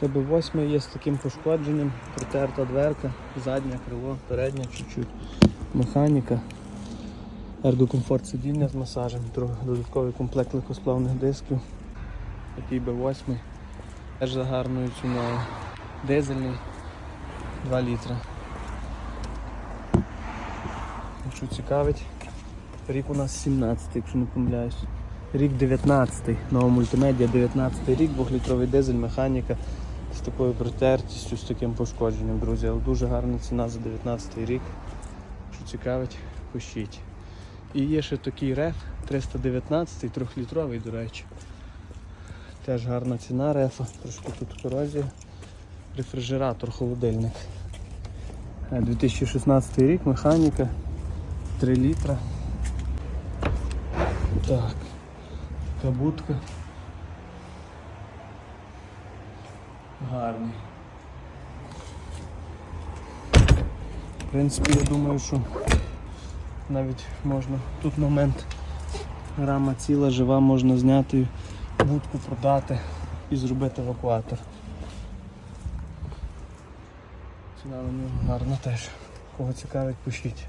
Ще B8 є з таким пошкодженням, протерта дверка, заднє крило, переднє чуть-чуть. Механіка. Ергокомфорт сидіння з масажем, додатковий комплект легкосплавних дисків. Такий B8. Теж за гарною ціною. Дизельний 2 літра. Якщо цікавить, рік у нас 17, якщо не помиляюсь. Рік 19, нова мультимедіа, 19 рік, 2-літровий дизель, механіка з такою протертістю, з таким пошкодженням, друзі. Але дуже гарна ціна за 19 рік. Якщо цікавить, пишіть. І є ще такий реф 319, 3-літровий, до речі. Теж гарна ціна рефа, трошки тут корозія. Рефрижератор, холодильник. Е, 2016 рік, механіка, 3 літра. Так, така Гарний. В принципі, я думаю, що навіть можна тут момент рама ціла, жива, можна зняти, будку продати і зробити евакуатор. Ціна на нього гарна теж. Кого цікавить, пишіть.